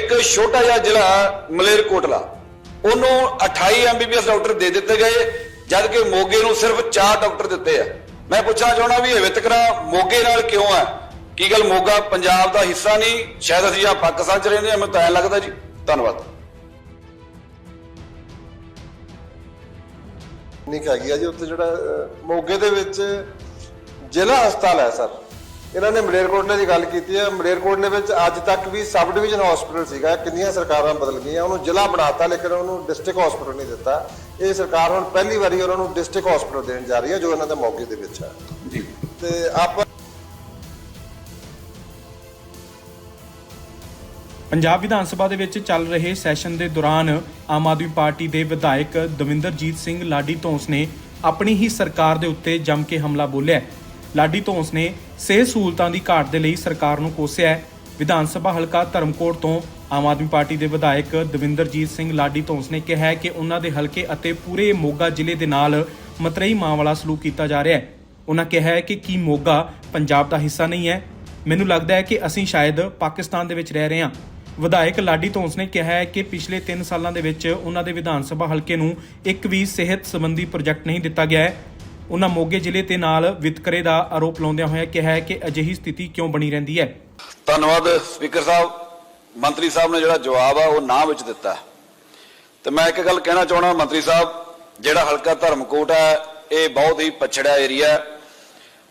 ਇੱਕ ਛੋਟਾ ਜਿਹਾ ਜ਼ਿਲ੍ਹਾ ਮਲੇਰਕੋਟਲਾ। ਉਹਨੂੰ 28 ਐਮਬੀਬੀਐਸ ਡਾਕਟਰ ਦੇ ਦਿੱਤੇ ਗਏ ਜਦ ਕਿ ਮੋਗੇ ਨੂੰ ਸਿਰਫ 4 ਡਾਕਟਰ ਦਿੱਤੇ ਆ। ਮੈਂ ਪੁੱਛਣਾ ਚਾਹਣਾ ਵੀ ਇਹ ਵਿਤਕਰਾ ਮੋਗੇ ਨਾਲ ਕਿਉਂ ਹੈ ਕੀ ਗੱਲ ਮੋਗਾ ਪੰਜਾਬ ਦਾ ਹਿੱਸਾ ਨਹੀਂ? ਸ਼ਾਇਦ ਅਸੀਂ ਆ ਪਾਕਿਸਤਾਨ ਚ ਰਹਿੰਦੇ ਹਾਂ ਮੈਨੂੰ ਤਾਂ ਐਂ ਲੱਗਦਾ ਜੀ। ਧੰਨਵਾਦ। ਨਹੀਂ ਹੈਗੀ ਆ ਜੀ, ਉੱਥੇ ਜਿਹੜਾ ਮੋਗੇ ਦੇ ਵਿੱਚ ਜ਼ਿਲ੍ਹਾ ਹਸਪਤਾਲ ਹੈ, ਸਰ। ਇਹਨਾਂ ਨੇ ਮਲੇਰਕੋਟਲੇ ਦੀ ਗੱਲ ਕੀਤੀ ਹੈ। ਮਲੇਰਕੋਟਲੇ ਵਿੱਚ ਅੱਜ ਤੱਕ ਵੀ ਸਬ ਡਿਵੀਜ਼ਨ ਹਸਪੀਟਲ ਸੀਗਾ। ਕਿੰਨੀਆਂ ਸਰਕਾਰਾਂ ਬਦਲ ਗਈਆਂ ਉਹਨੂੰ ਜ਼ਿਲ੍ਹਾ ਬਣਾਤਾ ਲੇਕਿਨ ਉਹਨੂੰ ਡਿਸਟ੍ਰਿਕਟ ਹਸਪੀਟਲ ਨਹੀਂ ਦਿੱਤਾ। ਇਹ ਸਰਕਾਰ ਹੁਣ ਪਹਿਲੀ ਵਾਰੀ ਉਹਨਾਂ ਨੂੰ ਡਿਸਟ੍ਰਿਕਟ ਹਸਪੀਟਲ ਦੇਣ ਜਾ ਰਹੀ ਹੈ ਜੋ ਇਹਨਾਂ ਦੇ ਮੋਗੇ ਦੇ ਵਿੱਚ ਹੈ। ਜੀ। ਤੇ ਆਪਾਂ ਪੰਜਾਬ ਵਿਧਾਨ ਸਭਾ ਦੇ ਵਿੱਚ ਚੱਲ ਰਹੇ ਸੈਸ਼ਨ ਦੇ ਦੌਰਾਨ ਆਮ ਆਦਮੀ ਪਾਰਟੀ ਦੇ ਵਿਧਾਇਕ ਦਵਿੰਦਰਜੀਤ ਸਿੰਘ ਲਾਡੀ ਧੌਂਸ ਨੇ ਆਪਣੀ ਹੀ ਸਰਕਾਰ ਦੇ ਉੱਤੇ ਜੰਮ ਕੇ ਹਮਲਾ ਬੋਲਿਆ। ਲਾਡੀ ਧੌਂਸ ਨੇ ਸਿਹਤ ਸਹੂਲਤਾਂ ਦੀ ਘਾਟ ਦੇ ਲਈ ਸਰਕਾਰ ਨੂੰ ਕੋਸਿਆ ਹੈ। ਵਿਧਾਨ ਸਭਾ ਹਲਕਾ ਧਰਮਕੋਟ ਤੋਂ ਆਮ ਆਦਮੀ ਪਾਰਟੀ ਦੇ ਵਿਧਾਇਕ ਦਵਿੰਦਰਜੀਤ ਸਿੰਘ ਲਾਡੀ ਧੌਂਸ ਨੇ ਕਿਹਾ ਹੈ ਕਿ ਉਹਨਾਂ ਦੇ ਹਲਕੇ ਅਤੇ ਪੂਰੇ ਮੋਗਾ ਜ਼ਿਲ੍ਹੇ ਦੇ ਨਾਲ ਮਤਰੇਈ ਮਾਂ ਵਾਲਾ ਸਲੂਕ ਕੀਤਾ ਜਾ ਰਿਹਾ ਹੈ। ਉਹਨਾਂ ਕਿਹਾ ਹੈ ਕਿ ਕੀ ਮੋਗਾ ਪੰਜਾਬ ਦਾ ਹਿੱਸਾ ਨਹੀਂ ਹੈ। ਮੈਨੂੰ ਲੱਗਦਾ ਹੈ ਕਿ ਅਸੀਂ ਸ਼ਾਇਦ ਪਾਕਿਸਤਾਨ ਦੇ ਵਿੱਚ ਰਹਿ ਰਹੇ ਹਾਂ। ਵਿਧਾਇਕ ਲਾਡੀ ਧੌਂਸ ਨੇ ਕਿਹਾ ਹੈ ਕਿ ਪਿਛਲੇ 3 ਸਾਲਾਂ ਦੇ ਵਿੱਚ ਉਹਨਾਂ ਦੇ ਵਿਧਾਨ ਸਭਾ ਹਲਕੇ ਨੂੰ ਇੱਕ ਵੀ ਸਿਹਤ ਸੰਬੰਧੀ ਪ੍ਰੋਜੈਕਟ ਨਹੀਂ ਦਿੱਤਾ ਗਿਆ ਹੈ। ਉਹਨਾਂ ਮੋਗੇ ਜ਼ਿਲ੍ਹੇ ਤੇ ਨਾਲ ਵਿਤਕਰੇ ਦਾ ਆਰੋਪ ਲਾਉਂਦਿਆਂ ਹੋਇਆ ਕਿਹਾ ਹੈ ਕਿ ਅਜਿਹੀ ਸਥਿਤੀ ਕਿਉਂ ਬਣੀ ਰਹਿੰਦੀ ਹੈ। ਧੰਨਵਾਦ ਸਪੀਕਰ ਸਾਹਿਬ। ਮੰਤਰੀ ਸਾਹਿਬ ਨੇ ਜਿਹੜਾ ਜਵਾਬ ਆ, ਉਹ ਨਾ ਵਿੱਚ ਦਿੱਤਾ। ਤੇ ਮੈਂ ਇੱਕ ਗੱਲ ਕਹਿਣਾ ਚਾਹਣਾ ਮੰਤਰੀ ਸਾਹਿਬ, ਜਿਹੜਾ ਹਲਕਾ ਧਰਮਕੋਟ ਹੈ, ਇਹ ਬਹੁਤ ਹੀ ਪਛੜਿਆ ਏਰੀਆ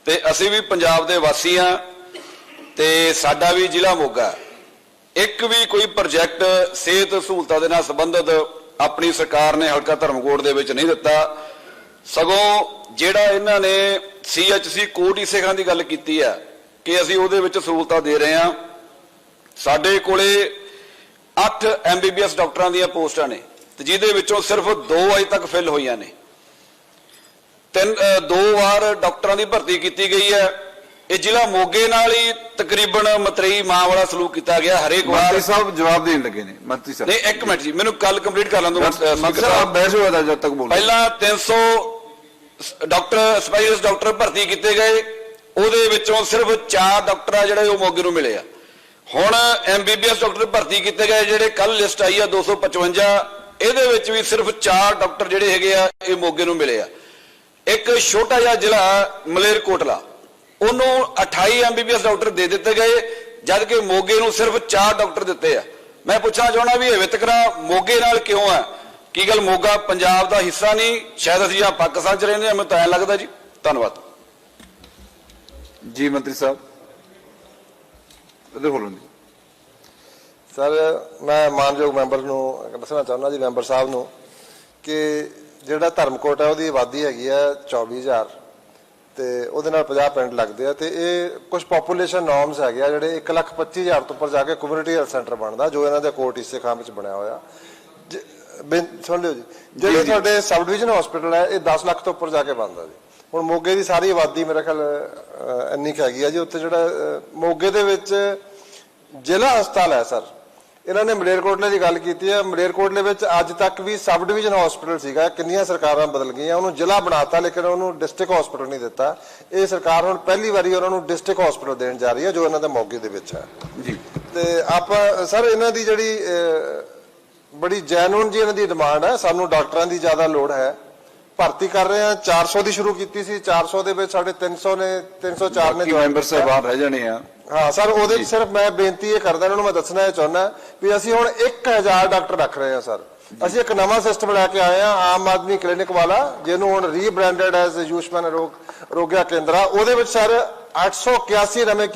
ਤੇ ਅਸੀਂ ਵੀ ਪੰਜਾਬ ਦੇ ਵਾਸੀ ਆ ਤੇ ਸਾਡਾ ਵੀ ਜ਼ਿਲ੍ਹਾ ਮੋਗਾ ਇੱਕ ਵੀ ਕੋਈ ਪ੍ਰੋਜੈਕਟ ਸਿਹਤ ਸਹੂਲਤਾਂ ਦੇ ਨਾਲ ਸੰਬੰਧਿਤ ਆਪਣੀ ਸਰਕਾਰ ਨੇ ਹਲਕਾ ਧਰਮਕੋਟ ਦੇ ਵਿੱਚ ਨਹੀਂ ਦਿੱਤਾ। ਸਗੋਂ ਜਿਹੜਾ ਇਹਨਾਂ ਨੇ ਸੀਐਚਸੀ ਕੋਟ ਇਸੇਖਾਂ ਦੀ ਗੱਲ ਕੀਤੀ ਹੈ ਕਿ ਅਸੀਂ ਉਹਦੇ ਵਿੱਚ ਸਹੂਲਤਾਂ ਦੇ ਰਹੇ ਹਾਂ। ਸਾਡੇ ਕੋਲੇ 8 ਐਮਬੀਬੀਐਸ ਡਾਕਟਰਾਂ ਦੀਆਂ ਪੋਸਟਾਂ ਨੇ ਤੇ ਜਿਹਦੇ ਵਿੱਚੋਂ ਸਿਰਫ 2 ਅਜੇ ਤੱਕ ਫਿਲ ਹੋਈਆਂ ਨੇ। ਤਿੰਨ ਦੋ ਵਾਰ ਡਾਕਟਰਾਂ ਦੀ ਭਰਤੀ ਕੀਤੀ ਗਈ ਹੈ। ਇਹ ਜ਼ਿਲ੍ਹਾ ਮੋਗੇ ਨਾਲ ਹੀ ਤਕਰੀਬਨ ਮਤਰੇਈ ਮਾਂ ਵਾਲਾ ਸਲੂਕ ਕੀਤਾ ਗਿਆ ਹਰੇਕ ਵਾਰ। ਮੰਤਰੀ ਸਾਹਿਬ ਜਵਾਬ ਦੇਣ ਲੱਗੇ ਨੇ ਮੰਤਰੀ ਸਾਹਿਬ। ਨਹੀਂ ਇੱਕ ਮਿੰਟ ਜੀ ਮੈਨੂੰ ਕੱਲ ਕੰਪਲੀਟ ਕਰ ਦਿਓ ਅ, ਮੰਤਰੀ ਸਾਹਿਬ ਬਹਿਸ ਹੋਇਆ ਜਦ ਤੱਕ ਬੋਲ। ਪਹਿਲਾਂ 300 ਸ- ਡਾਕਟਰ ਸਪੈਸ਼ਲਿਸਟ ਡਾਕਟਰ ਭਰਤੀ ਕੀਤੇ ਗਏ। ਉਹਦੇ ਵਿੱਚੋਂ ਸਿਰਫ 4 ਡਾਕਟਰ ਆ ਜਿਹੜੇ ਉਹ ਮੋਗੇ ਨੂੰ ਮਿਲੇ ਆ। ਹੁਣ ਐਮਬੀਬੀਐਸ ਡਾਕਟਰ ਭਰਤੀ ਕੀਤੇ ਗਏ ਜਿਹੜੇ ਕੱਲ ਲਿਸਟ ਆਈ ਆ 255 ਇਹਦੇ ਵਿੱਚ ਵੀ ਸਿਰਫ 4 ਡਾਕਟਰ ਜਿਹੜੇ ਹੈਗੇ ਆ, ਇਹ ਮੋਗੇ ਨੂੰ ਮਿਲੇ ਆ। ਇੱਕ ਛੋਟਾ ਜਿਹਾ ਜ਼ਿਲ੍ਹਾ ਮਲੇਰਕੋਟਲਾ। ਉਹਨੂੰ 28 ਐਮਬੀਬੀਐਸ ਡਾਕਟਰ ਦੇ ਦਿੱਤੇ ਗਏ ਜਦ ਕਿ ਮੋਗੇ ਨੂੰ ਸਿਰਫ 4 ਡਾਕਟਰ ਦਿੱਤੇ ਆ। ਮੈਂ ਪੁੱਛਣਾ ਚਾਹਣਾ ਵੀ ਇਹ ਵਿਤਕਰਾ ਮੋਗੇ ਨਾਲ ਕਿਉਂ ਆ? ਕੀ ਗੱਲ ਮੋਗਾ ਪੰਜਾਬ ਦਾ ਹਿੱਸਾ ਨਹੀਂ? ਸ਼ਾਇਦ ਅਸੀਂ ਆ ਪਾਕਿਸਤਾਨ ਚ ਰਹਿੰਦੇ ਹਾਂ ਮੈਨੂੰ ਤਾਂ ਐਂ ਲੱਗਦਾ ਜੀ। ਧੰਨਵਾਦ। ਜੀ ਮੰਤਰੀ ਸਾਹਿਬ। ਇਹਦੇ ਬੋਲਣ ਦੀ ਸਰ ਮੈਂ ਮਾਨਯੋਗ ਮੈਂਬਰ ਨੂੰ ਦੱਸਣਾ ਚਾਹੁੰਦਾ ਜੀ ਮੈਂਬਰ ਸਾਹਿਬ ਨੂੰ ਕਿ ਜਿਹੜਾ ਧਰਮਕੋਟ ਹੈ ਉਹਦੀ ਆਬਾਦੀ ਹੈਗੀ ਹੈ 24000 ਤੇ ਉਹਦੇ ਨਾਲ 50 ਪਿੰਡ ਲੱਗਦੇ ਆ ਤੇ ਇਹ ਕੁਝ ਪੋਪੂਲੇਸ਼ਨ ਨੋਰਮਸ ਹੈਗੇ ਆ ਜਿਹੜੇ 125000 ਤੋਂ ਉੱਪਰ ਜਾ ਕੇ ਕਮਿਊਨਿਟੀ ਹੈਲਥ ਸੈਂਟਰ ਬਣਦਾ ਜੋ ਇਹਨਾਂ ਦੇ ਕੋਟ ਇਸੇ ਖਾਂ ਵਿੱਚ ਬਣਿਆ ਹੋਇਆ। ਜ- ਬਿਨ- ਸੁਣ ਲਿਓ ਜੀ। ਜਿਹੜੇ ਤੁਹਾਡੇ ਸਬ ਡਿਵੀਜ਼ਨ ਹਸਪੀਟਲ ਹੈ ਇਹ 10 ਲੱਖ ਤੋਂ ਉੱਪਰ ਜਾ ਕੇ ਬਣਦਾ ਜੀ। ਹੁਣ ਮੋਗੇ ਦੀ ਸਾਰੀ ਆਬਾਦੀ ਮੇਰੇ ਖਿਆਲ ਅਹ, ਇੰਨੀ ਕੁ ਹੈਗੀ ਆ ਜੀ ਉੱਥੇ ਜਿਹੜਾ ਅਹ, ਮੋਗੇ ਦੇ ਵਿੱਚ ਜ਼ਿਲ੍ਹਾ ਹਸਪਤਾਲ ਹੈ ਸਰ। ਇਹਨਾਂ ਨੇ ਮਲੇਰਕੋਟਲੇ ਦੀ ਗੱਲ ਕੀਤੀ ਹੈ। ਮਲੇਰਕੋਟਲੇ ਵਿੱਚ ਅੱਜ ਤੱਕ ਵੀ ਸਬ ਡਿਵੀਜ਼ਨ ਹਸਪੀਟਲ ਸੀਗਾ ਕਿੰਨੀਆਂ ਸਰਕਾਰਾਂ ਬਦਲ ਗਈਆਂ ਉਹਨੂੰ ਜ਼ਿਲ੍ਹਾ ਬਣਾਤਾ ਲੇਕਿਨ ਉਹਨੂੰ ਡਿਸਟ੍ਰਿਕਟ ਹਸਪੀਟਲ ਨਹੀਂ ਦਿੱਤਾ। ਇਹ ਸਰਕਾਰ ਹੁਣ ਪਹਿਲੀ ਵਾਰੀ ਉਹਨਾਂ ਨੂੰ ਡਿਸਟ੍ਰਿਕਟ ਹਸਪੀਟਲ ਦੇਣ ਜਾ ਰਹੀ ਹੈ ਜੋ ਇਹਨਾਂ ਦੇ ਮੋਗੇ ਦੇ ਵਿੱਚ ਹੈ। ਜੀ। ਤੇ ਆਪਾਂ ਸਰ ਇਹਨਾਂ ਦੀ ਜਿਹੜੀ ਅਹ, ਬੜੀ ਜੈਨੂਨ ਜੀ ਇਹਨਾਂ ਦੀ ਡਿਮਾਂਡ ਹੈ। ਸਾਨੂੰ ਡਾਕਟਰਾਂ ਦੀ ਜ਼ਿਆਦਾ ਲੋੜ ਹੈ। ਭਰਤੀ ਕਰ ਰਹੇ ਹਾਂ। 400 ਦੀ ਸ਼ੁਰੂ ਕੀਤੀ ਸੀ। 400 ਦੇ ਵਿੱਚ ਸਾਡੇ 300 ਨੇ 304 ਨੇ join ਮੈਂਬਰ। ਸਾਹਿਬਾਨ ਰਹਿ ਜਾਣੇ ਆ। ਹਾਂ ਸਰ ਉਹਦੇ ਵਿੱਚ ਸਿਰਫ ਮੈਂ ਬੇਨਤੀ ਇਹ ਕਰਦਾ ਇਹਨਾਂ ਨੂੰ ਮੈਂ ਦੱਸਣਾ ਇਹ ਚਾਹੁੰਦਾ ਵੀ ਅਸੀਂ ਹੁਣ 1000 ਡਾਕਟਰ ਰੱਖ ਰਹੇ ਹਾਂ ਸਰ। ਅਸੀਂ ਇੱਕ ਨਵਾਂ ਸਿਸਟਮ ਲੈ ਕੇ ਆਏ ਹਾਂ ਆਮ ਆਦਮੀ ਕਲੀਨਿਕ ਵਾਲਾ ਜਿਹਨੂੰ ਹੁਣ ਰੀਬ੍ਰਾਂਡਡ ਐਜ਼ ਯੂਸ਼ਮਨ ਰੋਗ ਰੋਗਿਆ ਕੇਂਦਰਾ। ਉਹਦੇ ਵਿੱਚ ਸਰ 881 ਨਵੇਂ